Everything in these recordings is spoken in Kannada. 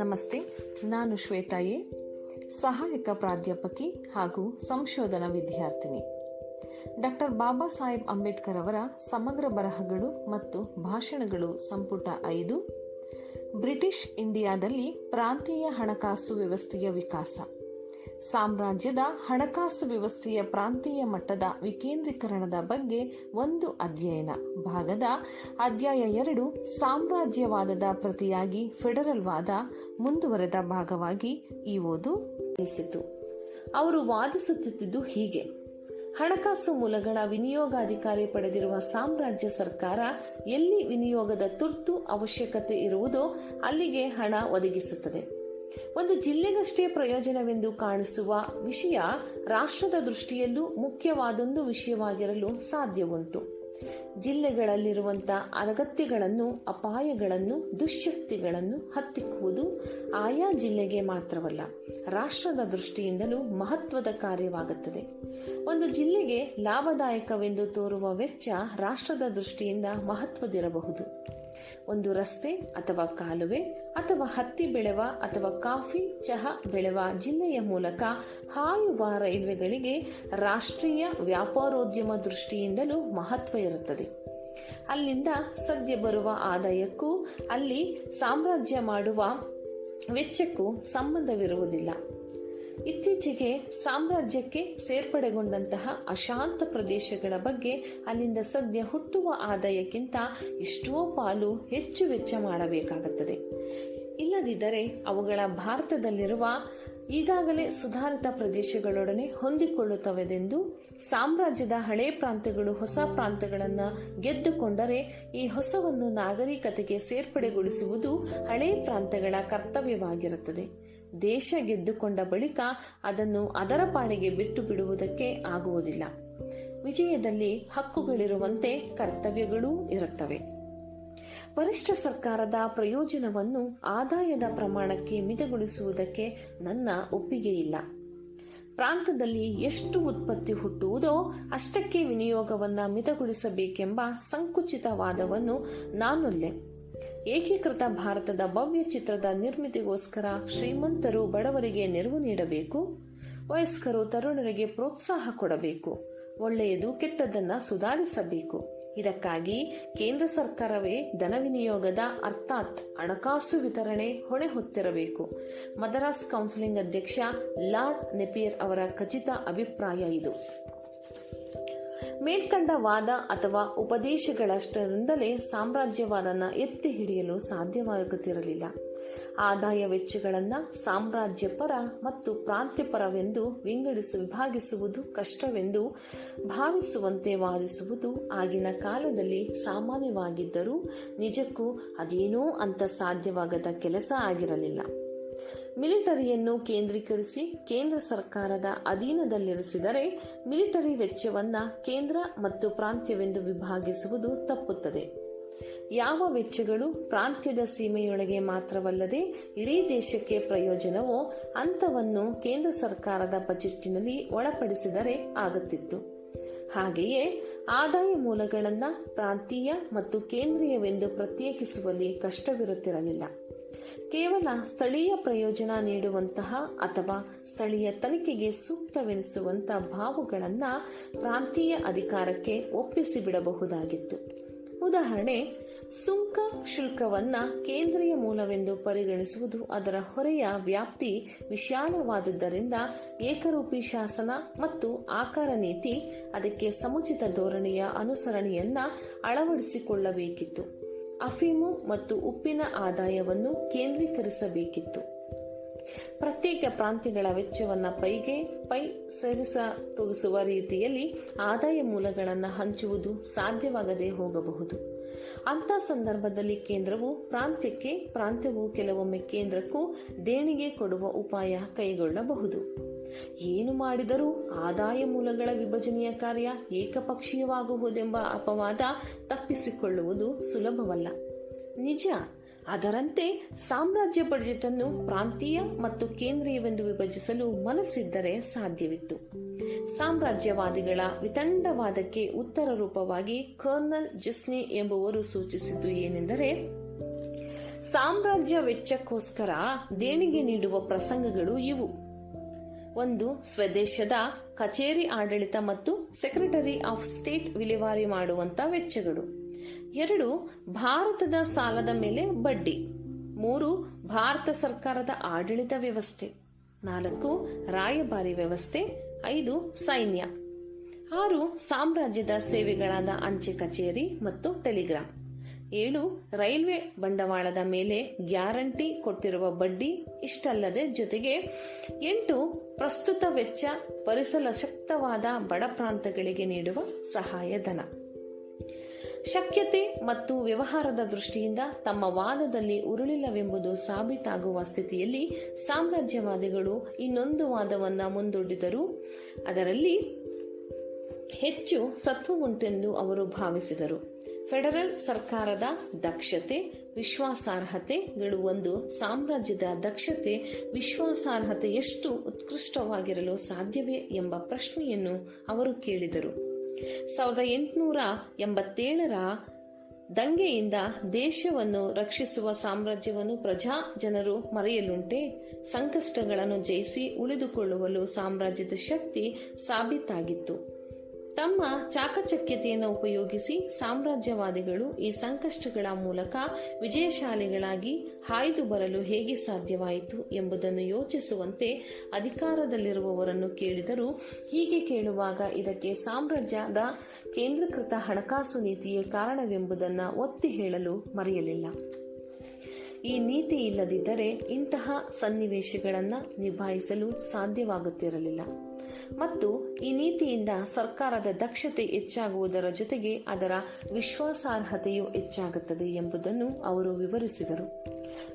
ನಮಸ್ತೆ, ನಾನು ಶ್ವೇತಾಯಿ, ಸಹಾಯಕ ಪ್ರಾಧ್ಯಾಪಕಿ ಹಾಗೂ ಸಂಶೋಧನಾ ವಿದ್ಯಾರ್ಥಿನಿ. ಡಾಕ್ಟರ್ ಬಾಬಾ ಸಾಹೇಬ್ ಅಂಬೇಡ್ಕರ್ ಅವರ ಸಮಗ್ರ ಬರಹಗಳು ಮತ್ತು ಭಾಷಣಗಳು ಸಂಪುಟ ಐದು, ಬ್ರಿಟಿಷ್ ಇಂಡಿಯಾದಲ್ಲಿ ಪ್ರಾಂತೀಯ ಹಣಕಾಸು ವ್ಯವಸ್ಥೆಯ ವಿಕಾಸ. ಸಾಮ್ರಾಜ್ಯದ ಹಣಕಾಸು ವ್ಯವಸ್ಥೆಯ ಪ್ರಾಂತೀಯ ಮಟ್ಟದ ವಿಕೇಂದ್ರೀಕರಣದ ಬಗ್ಗೆ ಒಂದು ಅಧ್ಯಯನ. ಭಾಗದ ಅಧ್ಯಾಯ ಎರಡು, ಸಾಮ್ರಾಜ್ಯವಾದದ ಪ್ರತಿಯಾಗಿ ಫೆಡರಲ್ ವಾದ ಮುಂದುವರೆದ ಭಾಗವಾಗಿ ಈ ಓದು ಅನಿಸಿತು ಅವರು ವಾದಿಸುತ್ತಿದ್ದುದು ಹೀಗೆ. ಹಣಕಾಸು ಮೂಲಗಳ ವಿನಿಯೋಗಾಧಿಕಾರಿ ಪಡೆದಿರುವ ಸಾಮ್ರಾಜ್ಯ ಸರ್ಕಾರ ಎಲ್ಲಿ ವಿನಿಯೋಗದ ತುರ್ತು ಅವಶ್ಯಕತೆ ಇರುವುದೋ ಅಲ್ಲಿಗೆ ಹಣ ಒದಗಿಸುತ್ತದೆ. ಒಂದು ಜಿಲ್ಲೆಗಷ್ಟೇ ಪ್ರಯೋಜನವೆಂದು ಕಾಣಿಸುವ ವಿಷಯ ರಾಷ್ಟ್ರದ ದೃಷ್ಟಿಯಲ್ಲೂ ಮುಖ್ಯವಾದೊಂದು ವಿಷಯವಾಗಿರಲು ಸಾಧ್ಯವುಂಟು. ಜಿಲ್ಲೆಗಳಲ್ಲಿರುವಂಥ ಅಗತ್ಯಗಳನ್ನು ಅಪಾಯಗಳನ್ನು, ದುಶ್ಶಕ್ತಿಗಳನ್ನು ಹತ್ತಿಕ್ಕುವುದು ಆಯಾ ಜಿಲ್ಲೆಗೆ ಮಾತ್ರವಲ್ಲ, ರಾಷ್ಟ್ರದ ದೃಷ್ಟಿಯಿಂದಲೂ ಮಹತ್ವದ ಕಾರ್ಯವಾಗುತ್ತದೆ. ಒಂದು ಜಿಲ್ಲೆಗೆ ಲಾಭದಾಯಕವೆಂದು ತೋರುವ ವೆಚ್ಚ ರಾಷ್ಟ್ರದ ದೃಷ್ಟಿಯಿಂದ ಮಹತ್ವದಿರಬಹುದು. ಒಂದು ರಸ್ತೆ ಅಥವಾ ಕಾಲುವೆ ಅಥವಾ ಹತ್ತಿ ಬೆಳೆವ ಅಥವಾ ಕಾಫಿ, ಚಹಾ ಬೆಳೆವ ಜಿಲ್ಲೆಯ ಮೂಲಕ ಹಾಯುವ ರೈಲ್ವೆಗಳಿಗೆ ರಾಷ್ಟ್ರೀಯ ವ್ಯಾಪಾರೋದ್ಯಮ ದೃಷ್ಟಿಯಿಂದಲೂ ಮಹತ್ವ ಇರುತ್ತದೆ. ಅಲ್ಲಿಂದ ಸದ್ಯ ಬರುವ ಆದಾಯಕ್ಕೂ ಅಲ್ಲಿ ಸಾಮ್ರಾಜ್ಯ ಮಾಡುವ ವೆಚ್ಚಕ್ಕೂ ಸಂಬಂಧವಿರುವುದಿಲ್ಲ. ಇತ್ತೀಚೆಗೆ ಸಾಮ್ರಾಜ್ಯಕ್ಕೆ ಸೇರ್ಪಡೆಗೊಂಡಂತಹ ಅಶಾಂತ ಪ್ರದೇಶಗಳ ಬಗ್ಗೆ ಅಲ್ಲಿಂದ ಸದ್ಯ ಹುಟ್ಟುವ ಆದಾಯಕ್ಕಿಂತ ಎಷ್ಟೋ ಪಾಲು ಹೆಚ್ಚು ವೆಚ್ಚ ಮಾಡಬೇಕಾಗುತ್ತದೆ. ಇಲ್ಲದಿದ್ದರೆ ಅವುಗಳ ಭಾರತದಲ್ಲಿರುವ ಈಗಾಗಲೇ ಸುಧಾರಿತ ಪ್ರದೇಶಗಳೊಡನೆ ಹೊಂದಿಕೊಳ್ಳುತ್ತವೆಂದು ಸಾಮ್ರಾಜ್ಯದ ಹಳೆ ಪ್ರಾಂತ್ಯಗಳು ಹೊಸ ಪ್ರಾಂತ್ಯಗಳನ್ನು ಗೆದ್ದುಕೊಂಡರೆ ಈ ಹೊಸವನ್ನು ನಾಗರಿಕತೆಗೆ ಸೇರ್ಪಡೆಗೊಳಿಸುವುದು ಹಳೆ ಪ್ರಾಂತ್ಯಗಳ ಕರ್ತವ್ಯವಾಗಿರುತ್ತದೆ. ದೇಶ ಗೆದ್ದುಕೊಂಡ ಬಳಿಕ ಅದನ್ನು ಅದರ ಪಾಡಿಗೆ ಬಿಟ್ಟು ಬಿಡುವುದಕ್ಕೆ ಆಗುವುದಿಲ್ಲ. ವಿಜಯದಲ್ಲಿ ಹಕ್ಕುಗಳಿರುವಂತೆ ಕರ್ತವ್ಯಗಳೂ ಇರುತ್ತವೆ. ವರಿಷ್ಠ ಸರ್ಕಾರದ ಪ್ರಯೋಜನವನ್ನು ಆದಾಯದ ಪ್ರಮಾಣಕ್ಕೆ ಮಿತಗೊಳಿಸುವುದಕ್ಕೆ ನನ್ನ ಒಪ್ಪಿಗೆ ಇಲ್ಲ. ಪ್ರಾಂತದಲ್ಲಿ ಎಷ್ಟು ಉತ್ಪತ್ತಿ ಹುಟ್ಟುವುದೋ ಅಷ್ಟಕ್ಕೆ ವಿನಿಯೋಗವನ್ನು ಮಿತಗೊಳಿಸಬೇಕೆಂಬ ಸಂಕುಚಿತವಾದವನ್ನು ನಾನೊಲ್ಲೆ ಏಕೀಕೃತ ಭಾರತದ ಭವ್ಯ ಚಿತ್ರದ ನಿರ್ಮಿತಿಗೋಸ್ಕರ ಶ್ರೀಮಂತರು ಬಡವರಿಗೆ ನೆರವು ನೀಡಬೇಕು, ವಯಸ್ಕರು ತರುಣರಿಗೆ ಪ್ರೋತ್ಸಾಹ ಕೊಡಬೇಕು, ಒಳ್ಳೆಯದು ಕೆಟ್ಟದ್ದನ್ನು ಸುಧಾರಿಸಬೇಕು. ಇದಕ್ಕಾಗಿ ಕೇಂದ್ರ ಸರ್ಕಾರವೇ ಧನ ವಿನಿಯೋಗದ ಅರ್ಥಾತ್ ಹಣಕಾಸು ವಿತರಣೆ ಹೊಣೆ ಹೊತ್ತಿರಬೇಕು. ಮದರಾಸ್ ಕೌನ್ಸಿಲಿಂಗ್ ಅಧ್ಯಕ್ಷ ಲಾರ್ಡ್ ನೆಪಿಯರ್ ಅವರ ಖಚಿತ ಅಭಿಪ್ರಾಯ ಇದು. ಮೇಲ್ಕಂಡ ವಾದ ಅಥವಾ ಉಪದೇಶಗಳಷ್ಟರಿಂದಲೇ ಸಾಮ್ರಾಜ್ಯವಾದನ ಎತ್ತಿ ಹಿಡಿಯಲು ಸಾಧ್ಯವಾಗುತ್ತಿರಲಿಲ್ಲ. ಆದಾಯ ವೆಚ್ಚಗಳನ್ನು ಸಾಮ್ರಾಜ್ಯಪರ ಮತ್ತು ಪ್ರಾಂತ್ಯಪರವೆಂದು ವಿಂಗಡಿಸಿ, ವಿಭಾಗಿಸುವುದು ಕಷ್ಟವೆಂದು ಭಾವಿಸುವಂತೆ ವಾದಿಸುವುದು ಆಗಿನ ಕಾಲದಲ್ಲಿ ಸಾಮಾನ್ಯವಾಗಿದ್ದರೂ ನಿಜಕ್ಕೂ ಅದೇನೂ ಅಂತ ಸಾಧ್ಯವಾಗದ ಕೆಲಸ ಆಗಿರಲಿಲ್ಲ. ಮಿಲಿಟರಿಯನ್ನು ಕೇಂದ್ರೀಕರಿಸಿ ಕೇಂದ್ರ ಸರ್ಕಾರದ ಅಧೀನದಲ್ಲಿರಿಸಿದರೆ ಮಿಲಿಟರಿ ವೆಚ್ಚವನ್ನು ಕೇಂದ್ರ ಮತ್ತು ಪ್ರಾಂತ್ಯವೆಂದು ವಿಭಾಗಿಸುವುದು ತಪ್ಪುತ್ತದೆ. ಯಾವ ವೆಚ್ಚಗಳು ಪ್ರಾಂತ್ಯದ ಸೀಮೆಯೊಳಗೆ ಮಾತ್ರವಲ್ಲದೆ ಇಡೀ ದೇಶಕ್ಕೆ ಪ್ರಯೋಜನವೋ ಅಂಥವನ್ನು ಕೇಂದ್ರ ಸರ್ಕಾರದ ಬಜೆಟ್ನಲ್ಲಿ ಒಳಪಡಿಸಿದರೆ ಆಗುತ್ತಿತ್ತು. ಹಾಗೆಯೇ ಆದಾಯ ಮೂಲಗಳನ್ನು ಪ್ರಾಂತೀಯ ಮತ್ತು ಕೇಂದ್ರೀಯವೆಂದು ಪ್ರತ್ಯೇಕಿಸುವಲ್ಲಿ ಕಷ್ಟವಿರುತ್ತಿರಲಿಲ್ಲ. ಕೇವಲ ಸ್ಥಳೀಯ ಪ್ರಯೋಜನ ನೀಡುವಂತಹ ಅಥವಾ ಸ್ಥಳೀಯ ತನಿಖೆಗೆ ಸೂಕ್ತವೆನಿಸುವಂತ ಭಾವುಗಳನ್ನು ಪ್ರಾಂತೀಯ ಅಧಿಕಾರಕ್ಕೆ ಒಪ್ಪಿಸಿ ಬಿಡಬಹುದಾಗಿತ್ತು ಉದಾಹರಣೆ, ಸುಂಕ ಶುಲ್ಕವನ್ನ ಕೇಂದ್ರೀಯ ಮೂಲವೆಂದು ಪರಿಗಣಿಸುವುದು ಅದರ ಹೊರೆಯ ವ್ಯಾಪ್ತಿ ವಿಶಾಲವಾದದ್ದರಿಂದ ಏಕರೂಪಿ ಶಾಸನ ಮತ್ತು ಆಕಾರ ನೀತಿ ಅದಕ್ಕೆ ಸಮುಚಿತ ಧೋರಣೆಯ ಅನುಸರಣೆಯನ್ನ ಅಳವಡಿಸಿಕೊಳ್ಳಬೇಕಿತ್ತು. ಅಫೀಮು ಮತ್ತು ಉಪ್ಪಿನ ಆದಾಯವನ್ನು ಕೇಂದ್ರೀಕರಿಸಬೇಕಿತ್ತು. ಪ್ರತ್ಯೇಕ ಪ್ರಾಂತ್ಯಗಳ ವೆಚ್ಚವನ್ನು ಪೈಗೆ ಪೈ ಸರಿಸ ತೂಗಿಸುವ ರೀತಿಯಲ್ಲಿ ಆದಾಯ ಮೂಲಗಳನ್ನು ಹಂಚುವುದು ಸಾಧ್ಯವಾಗದೆ ಹೋಗಬಹುದು. ಅಂತ ಸಂದರ್ಭದಲ್ಲಿ ಕೇಂದ್ರವು ಪ್ರಾಂತ್ಯಕ್ಕೆ ಪ್ರಾಂತ್ಯವು ಕೆಲವೊಮ್ಮೆ ಕೇಂದ್ರಕ್ಕೂ ದೇಣಿಗೆ ಕೊಡುವ ಉಪಾಯ ಕೈಗೊಳ್ಳಬಹುದು. ಏನು ಮಾಡಿದರೂ ಆದಾಯ ಮೂಲಗಳ ವಿಭಜನೆಯ ಕಾರ್ಯ ಏಕಪಕ್ಷೀಯವಾಗುವುದೆಂಬ ಅಪವಾದ ತಪ್ಪಿಸಿಕೊಳ್ಳುವುದು ಸುಲಭವಲ್ಲ. ನಿಜ, ಅದರಂತೆ ಸಾಮ್ರಾಜ್ಯ ಬಜೆಟನ್ನು ಪ್ರಾಂತೀಯ ಮತ್ತು ಕೇಂದ್ರೀಯವೆಂದು ವಿಭಜಿಸಲು ಮನಸ್ಸಿದ್ದರೆ ಸಾಧ್ಯವಿತ್ತು. ಸಾಮ್ರಾಜ್ಯವಾದಿಗಳ ವಿತಂಡವಾದಕ್ಕೆ ಉತ್ತರ ರೂಪವಾಗಿ ಕರ್ನಲ್ ಜಿಸ್ನಿ ಎಂಬುವರು ಸೂಚಿಸಿದ್ದು ಏನೆಂದರೆ, ಸಾಮ್ರಾಜ್ಯ ವೆಚ್ಚಕ್ಕೋಸ್ಕರ ದೇಣಿಗೆ ನೀಡುವ ಪ್ರಸಂಗಗಳು ಇವು. ಒಂದು ಸ್ವದೇಶದ ಕಚೇರಿ ಆಡಳಿತ ಮತ್ತು ಸೆಕ್ರೆಟರಿ ಆಫ್ ಸ್ಟೇಟ್ ವಿಲೇವಾರಿ ಮಾಡುವಂತ ವೆಚ್ಚಗಳು. ಎರಡು, ಭಾರತದ ಸಾಲದ ಮೇಲೆ ಬಡ್ಡಿ. ಮೂರು, ಭಾರತ ಸರ್ಕಾರದ ಆಡಳಿತ ವ್ಯವಸ್ಥೆ. ನಾಲ್ಕು, ರಾಯಭಾರಿ ವ್ಯವಸ್ಥೆ. ಐದು, ಸೈನ್ಯ. ಆರು, ಸಾಮ್ರಾಜ್ಯದ ಸೇವೆಗಳಾದ ಅಂಚೆ ಕಚೇರಿ ಮತ್ತು ಟೆಲಿಗ್ರಾಮ್. ಏಳು, ರೈಲ್ವೆ ಬಂಡವಾಳದ ಮೇಲೆ ಗ್ಯಾರಂಟಿ ಕೊಟ್ಟಿರುವ ಬಡ್ಡಿ ಇಷ್ಟಲ್ಲದೆ ಜೊತೆಗೆ ಎಂಟು, ಪ್ರಸ್ತುತ ವೆಚ್ಚ ಪರಿಸರ ಶಕ್ತವಾದ ಬಡ ಪ್ರಾಂತಗಳಿಗೆ ನೀಡುವ ಸಹಾಯಧನ. ಶಕ್ಯತೆ ಮತ್ತು ವ್ಯವಹಾರದ ದೃಷ್ಟಿಯಿಂದ ತಮ್ಮ ವಾದದಲ್ಲಿ ಉರುಳಿಲ್ಲವೆಂಬುದು ಸಾಬೀತಾಗುವ ಸ್ಥಿತಿಯಲ್ಲಿ ಸಾಮ್ರಾಜ್ಯವಾದಿಗಳು ಇನ್ನೊಂದು ವಾದವನ್ನು ಮುಂದೂಡಿದರು. ಅದರಲ್ಲಿ ಹೆಚ್ಚು ಸತ್ವವುಂಟೆಂದು ಅವರು ಭಾವಿಸಿದರು. ಫೆಡರಲ್ ಸರ್ಕಾರದ ದಕ್ಷತೆ ವಿಶ್ವಾಸಾರ್ಹತೆಗಳು ಒಂದು. ಸಾಮ್ರಾಜ್ಯದ ದಕ್ಷತೆ ವಿಶ್ವಾಸಾರ್ಹತೆ ಎಷ್ಟು ಉತ್ಕೃಷ್ಟವಾಗಿರಲು ಸಾಧ್ಯವೇ ಎಂಬ ಪ್ರಶ್ನೆಯನ್ನು ಅವರು ಕೇಳಿದರು. ಸಾವಿರದ ಎಂಟುನೂರ ಎಂಬತ್ತೇಳರ ದಂಗೆಯಿಂದ ದೇಶವನ್ನು ರಕ್ಷಿಸುವ ಸಾಮ್ರಾಜ್ಯವನ್ನು ಪ್ರಜಾ ಜನರು ಮರೆಯಲುಂಟೆ. ಸಂಕಷ್ಟಗಳನ್ನು ಜಯಿಸಿ ಉಳಿದುಕೊಳ್ಳುವಲು ಸಾಮ್ರಾಜ್ಯದ ಶಕ್ತಿ ಸಾಬೀತಾಗಿತ್ತು. ತಮ್ಮ ಚಾಕಚಕ್ಯತೆಯನ್ನು ಉಪಯೋಗಿಸಿ ಸಾಮ್ರಾಜ್ಯವಾದಿಗಳು ಈ ಸಂಕಷ್ಟಗಳ ಮೂಲಕ ವಿಜಯಶಾಲಿಗಳಾಗಿ ಹಾಯ್ದು ಬರಲು ಹೇಗೆ ಸಾಧ್ಯವಾಯಿತು ಎಂಬುದನ್ನು ಯೋಚಿಸುವಂತೆ ಅಧಿಕಾರದಲ್ಲಿರುವವರನ್ನು ಕೇಳಿದರು ಹೀಗೆ ಕೇಳುವಾಗ ಇದಕ್ಕೆ ಸಾಮ್ರಾಜ್ಯದ ಕೇಂದ್ರೀಕೃತ ಹಣಕಾಸು ನೀತಿಯೇ ಕಾರಣವೆಂಬುದನ್ನು ಒತ್ತಿ ಹೇಳಲು ಮರೆಯಲಿಲ್ಲ. ಈ ನೀತಿ ಇಲ್ಲದಿದ್ದರೆ ಇಂತಹ ಸನ್ನಿವೇಶಗಳನ್ನು ನಿಭಾಯಿಸಲು ಸಾಧ್ಯವಾಗುತ್ತಿರಲಿಲ್ಲ. ಮತ್ತು ಈ ನೀತಿಯಿಂದ ಸರ್ಕಾರದ ದಕ್ಷತೆ ಹೆಚ್ಚಾಗುವುದರ ಜೊತೆಗೆ ಅದರ ವಿಶ್ವಾಸಾರ್ಹತೆಯು ಹೆಚ್ಚಾಗುತ್ತದೆ ಎಂಬುದನ್ನು ಅವರು ವಿವರಿಸಿದರು.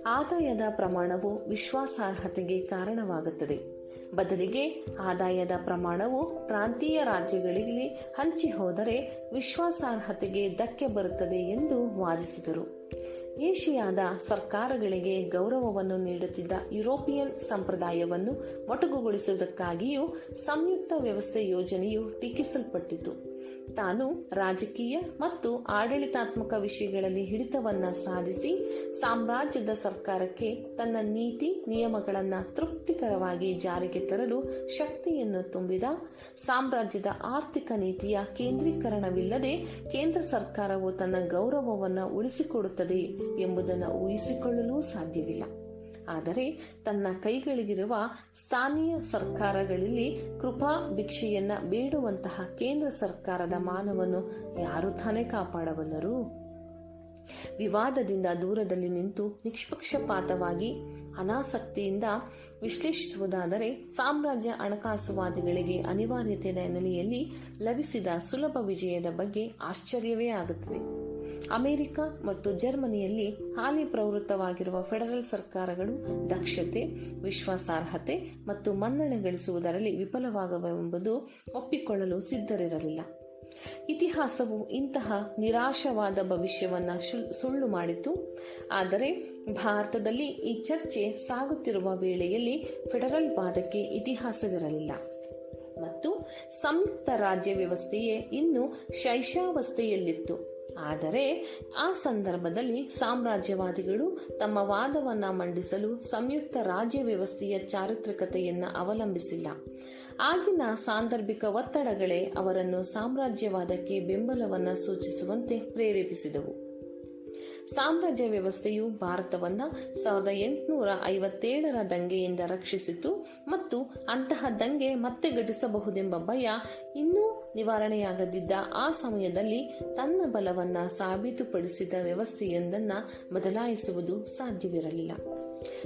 ಆದಾಯದ ಪ್ರಮಾಣವು ವಿಶ್ವಾಸಾರ್ಹತೆಗೆ ಕಾರಣವಾಗುತ್ತದೆ. ಬದಲಿಗೆ ಆದಾಯದ ಪ್ರಮಾಣವು ಪ್ರಾಂತೀಯ ರಾಜ್ಯಗಳಿಗೆ ಹಂಚಿ ಹೋದರೆ ವಿಶ್ವಾಸಾರ್ಹತೆಗೆ ಧಕ್ಕೆ ಬರುತ್ತದೆ ಎಂದು ವಾದಿಸಿದರು. ಏಷಿಯಾದ ಸರ್ಕಾರಗಳಿಗೆ ಗೌರವವನ್ನು ನೀಡುತ್ತಿದ್ದ ಯುರೋಪಿಯನ್ ಸಂಪ್ರದಾಯವನ್ನು ಮೊಟಕುಗೊಳಿಸುವುದಕ್ಕಾಗಿಯೂ ಸಂಯುಕ್ತ ವ್ಯವಸ್ಥೆ ಯೋಜನೆಯು ಟೀಕಿಸಲ್ಪಟ್ಟಿತು. ತಾನು ರಾಜಕೀಯ ಮತ್ತು ಆಡಳಿತಾತ್ಮಕ ವಿಷಯಗಳಲ್ಲಿ ಹಿಡಿತವನ್ನ ಸಾಧಿಸಿ ಸಾಮ್ರಾಜ್ಯದ ಸರ್ಕಾರಕ್ಕೆ ತನ್ನ ನೀತಿ ನಿಯಮಗಳನ್ನು ತೃಪ್ತಿಕರವಾಗಿ ಜಾರಿಗೆ ತರಲು ಶಕ್ತಿಯನ್ನು ತುಂಬಿದ ಸಾಮ್ರಾಜ್ಯದ ಆರ್ಥಿಕ ನೀತಿಯ ಕೇಂದ್ರೀಕರಣವಿಲ್ಲದೆ ಕೇಂದ್ರ ಸರ್ಕಾರವು ತನ್ನ ಗೌರವವನ್ನು ಉಳಿಸಿಕೊಡುತ್ತದೆ ಎಂಬುದನ್ನು ಊಹಿಸಿಕೊಳ್ಳಲು ಸಾಧ್ಯವಿಲ್ಲ. ಆದರೆ ತನ್ನ ಕೈಗಳಿಗಿರುವ ಸ್ಥಾನೀಯ ಸರ್ಕಾರಗಳಲ್ಲಿ ಕೃಪಾ ಭಿಕ್ಷೆಯನ್ನ ಬೇಡುವಂತಹ ಕೇಂದ್ರ ಸರ್ಕಾರದ ಮಾನವನ್ನು ಯಾರು ತಾನೇ ಕಾಪಾಡಬಲ್ಲರು? ವಿವಾದದಿಂದ ದೂರದಲ್ಲಿ ನಿಂತು ನಿಷ್ಪಕ್ಷಪಾತವಾಗಿ ಅನಾಸಕ್ತಿಯಿಂದ ವಿಶ್ಲೇಷಿಸುವುದಾದರೆ ಸಾಮ್ರಾಜ್ಯ ಹಣಕಾಸುವಾದಿಗಳಿಗೆ ಅನಿವಾರ್ಯತೆಯ ನೆಲೆಯಲ್ಲಿ ಲಭಿಸಿದ ಸುಲಭ ವಿಜಯದ ಬಗ್ಗೆ ಆಶ್ಚರ್ಯವೇ ಆಗುತ್ತದೆ. ಅಮೆರಿಕ ಮತ್ತು ಜರ್ಮನಿಯಲ್ಲಿ ಹಾಲಿ ಪ್ರವೃತ್ತವಾಗಿರುವ ಫೆಡರಲ್ ಸರ್ಕಾರಗಳು ದಕ್ಷತೆ, ವಿಶ್ವಾಸಾರ್ಹತೆ ಮತ್ತು ಮನ್ನಣೆ ಗಳಿಸುವುದರಲ್ಲಿ ವಿಫಲವಾಗವೆಂಬುದು ಒಪ್ಪಿಕೊಳ್ಳಲು ಸಿದ್ಧರಿರಲಿಲ್ಲ. ಇತಿಹಾಸವು ಇಂತಹ ನಿರಾಶವಾದ ಭವಿಷ್ಯವನ್ನ ಸುಳ್ಳು ಮಾಡಿತು. ಆದರೆ ಭಾರತದಲ್ಲಿ ಈ ಚರ್ಚೆ ಸಾಗುತ್ತಿರುವ ವೇಳೆಯಲ್ಲಿ ಫೆಡರಲ್ ವಾದಕ್ಕೆ ಇತಿಹಾಸವಿರಲಿಲ್ಲ. ಮತ್ತು ಸಂಯುಕ್ತ ರಾಜ್ಯ ವ್ಯವಸ್ಥೆಯೇ ಇನ್ನು ಶೈಶಾವಸ್ಥೆಯಲ್ಲಿತ್ತು. ಆದರೆ ಆ ಸಂದರ್ಭದಲ್ಲಿ ಸಾಮ್ರಾಜ್ಯವಾದಿಗಳು ತಮ್ಮ ವಾದವನ್ನು ಮಂಡಿಸಲು ಸಂಯುಕ್ತ ರಾಜ್ಯ ವ್ಯವಸ್ಥೆಯ ಚಾರಿತ್ರಿಕತೆಯನ್ನು ಅವಲಂಬಿಸಿಲ್ಲ. ಆಗಿನ ಸಾಂದರ್ಭಿಕ ಒತ್ತಡಗಳೇ ಅವರನ್ನು ಸಾಮ್ರಾಜ್ಯವಾದಕ್ಕೆ ಬೆಂಬಲವನ್ನು ಸೂಚಿಸುವಂತೆ ಪ್ರೇರೇಪಿಸಿದವು. ಸಾಮ್ರಾಜ್ಯ ವ್ಯವಸ್ಥೆಯು ಭಾರತವನ್ನು ಸಾವಿರದ ಎಂಟುನೂರ ಐವತ್ತೇಳರ ದಂಗೆಯಿಂದ ರಕ್ಷಿಸಿತು ಮತ್ತು ಅಂತಹ ದಂಗೆ ಮತ್ತೆ ಘಟಿಸಬಹುದೆಂಬ ಭಯ ಇನ್ನೂ ನಿವಾರಣೆಯಾಗದಿದ್ದ ಆ ಸಮಯದಲ್ಲಿ ತನ್ನ ಬಲವನ್ನ ಸಾಬೀತುಪಡಿಸಿದ ವ್ಯವಸ್ಥೆಯೊಂದನ್ನ ಬದಲಾಯಿಸುವುದು ಸಾಧ್ಯವಿರಲಿಲ್ಲ.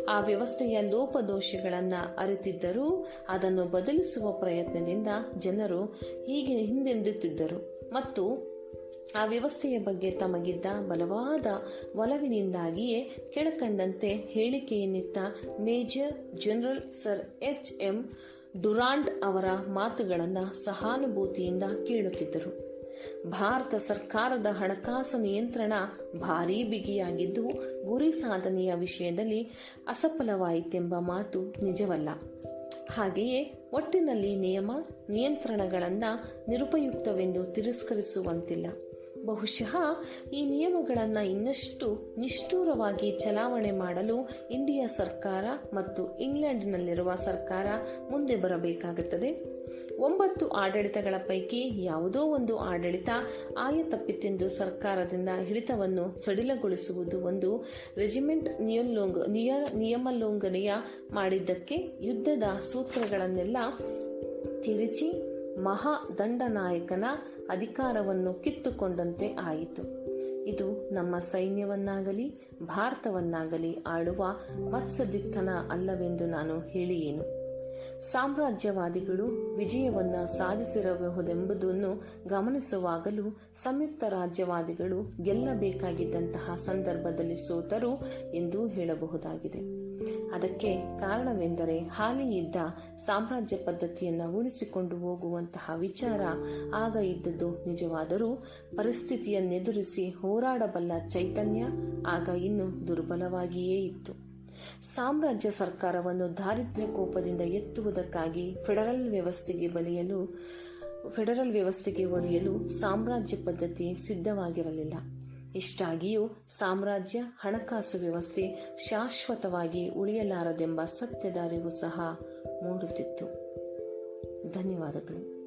ಆ ವ್ಯವಸ್ಥೆಯ ಲೋಪದೋಷಗಳನ್ನ ಅರಿತಿದ್ದರೂ ಅದನ್ನು ಬದಲಿಸುವ ಪ್ರಯತ್ನದಿಂದ ಜನರು ಹೀಗೆ ಹಿಂದೆಂದುತ್ತಿದ್ದರು ಮತ್ತು ಆ ವ್ಯವಸ್ಥೆಯ ಬಗ್ಗೆ ತಮಗಿದ್ದ ಬಲವಾದ ಒಲವಿನಿಂದಾಗಿಯೇ ಕೆಳಕಂಡಂತೆ ಹೇಳಿಕೆಯನ್ನಿತ್ತ major general sir H M Durand ಅವರ ಮಾತುಗಳನ್ನು ಸಹಾನುಭೂತಿಯಿಂದ ಕೇಳುತ್ತಿದ್ದರು. ಭಾರತ ಸರ್ಕಾರದ ಹಣಕಾಸು ನಿಯಂತ್ರಣ ಭಾರೀ ಬಿಗಿಯಾಗಿದ್ದು, ಗುರಿ ಸಾಧನೆಯ ವಿಷಯದಲ್ಲಿ ಅಸಫಲವಾಯಿತೆಂಬ ಮಾತು ನಿಜವಲ್ಲ. ಹಾಗೆಯೇ ಒಟ್ಟಿನಲ್ಲಿ ನಿಯಮ, ನಿಯಂತ್ರಣಗಳನ್ನು ನಿರುಪಯುಕ್ತವೆಂದು ತಿರಸ್ಕರಿಸುವಂತಿಲ್ಲ. ಬಹುಶಃ ಈ ನಿಯಮಗಳನ್ನು ಇನ್ನಷ್ಟು ನಿಷ್ಠೂರವಾಗಿ ಚಲಾವಣೆ ಮಾಡಲು ಇಂಡಿಯಾ ಸರ್ಕಾರ ಮತ್ತು ಇಂಗ್ಲೆಂಡ್ನಲ್ಲಿರುವ ಸರ್ಕಾರ ಮುಂದೆ ಬರಬೇಕಾಗುತ್ತದೆ. ಒಂಬತ್ತು ಆಡಳಿತಗಳ ಪೈಕಿ ಯಾವುದೋ ಒಂದು ಆಡಳಿತ ಆಯತಪ್ಪಿತೆಂದು ಸರ್ಕಾರದಿಂದ ಹಿಡಿತವನ್ನು ಸಡಿಲಗೊಳಿಸುವುದು ಒಂದು ರೆಜಿಮೆಂಟ್ ನಿಯೋಲ್ಲೋಂಗ್ ನಿಯ ನಿಯಮೋಲ್ಲಂಘನೆಯ ಮಾಡಿದ್ದಕ್ಕೆ ಯುದ್ಧದ ಸೂತ್ರಗಳನ್ನೆಲ್ಲ ತಿರುಚಿ ಮಹಾದಂಡನಾಯಕನ ಅಧಿಕಾರವನ್ನು ಕಿತ್ತುಕೊಂಡಂತೆ ಆಯಿತು. ಇದು ನಮ್ಮ ಸೈನ್ಯವನ್ನಾಗಲಿ, ಭಾರತವನ್ನಾಗಲಿ ಆಳುವ ಮತ್ಸದಿತ್ತನ ಅಲ್ಲವೆಂದು ನಾನು ಹೇಳಿಯೇನು? ಸಾಮ್ರಾಜ್ಯವಾದಿಗಳು ವಿಜಯವನ್ನ ಸಾಧಿಸಿರಬಹುದೆಂಬುದನ್ನು ಗಮನಿಸುವಾಗಲೂ ಸಂಯುಕ್ತ ರಾಜ್ಯವಾದಿಗಳು ಗೆಲ್ಲಬೇಕಾಗಿದ್ದಂತಹ ಸಂದರ್ಭದಲ್ಲಿ ಸೋತರು ಎಂದು ಹೇಳಬಹುದಾಗಿದೆ. ಅದಕ್ಕೆ ಕಾರಣವೆಂದರೆ ಹಾಲಿ ಇದ್ದ ಸಾಮ್ರಾಜ್ಯ ಪದ್ಧತಿಯನ್ನು ಉಳಿಸಿಕೊಂಡು ಹೋಗುವಂತಹ ವಿಚಾರ ಆಗ ಇದ್ದದ್ದು ನಿಜವಾದರೂ ಪರಿಸ್ಥಿತಿಯನ್ನೆದುರಿಸಿ ಹೋರಾಡಬಲ್ಲ ಚೈತನ್ಯ ಆಗ ಇನ್ನೂ ದುರ್ಬಲವಾಗಿಯೇ ಇತ್ತು. ಸಾಮ್ರಾಜ್ಯ ಸರ್ಕಾರವನ್ನು ದಾರಿದ್ರ್ಯ ಕೋಪದಿಂದ ಎತ್ತುವುದಕ್ಕಾಗಿ ಫೆಡರಲ್ ವ್ಯವಸ್ಥೆಗೆ ಬಲಿಯಲು, ಫೆಡರಲ್ ವ್ಯವಸ್ಥೆಗೆ ಒಲಿಯಲು ಸಾಮ್ರಾಜ್ಯ ಪದ್ಧತಿ ಸಿದ್ಧವಾಗಿರಲಿಲ್ಲ. ಇಷ್ಟಾಗಿಯೂ ಸಾಮ್ರಾಜ್ಯ ಹಣಕಾಸು ವ್ಯವಸ್ಥೆ ಶಾಶ್ವತವಾಗಿ ಉಳಿಯಲಾರದೆಂಬ ಸತ್ಯದ ಅರಿವು ಸಹ ಮೂಡುತ್ತಿತ್ತು. ಧನ್ಯವಾದಗಳು.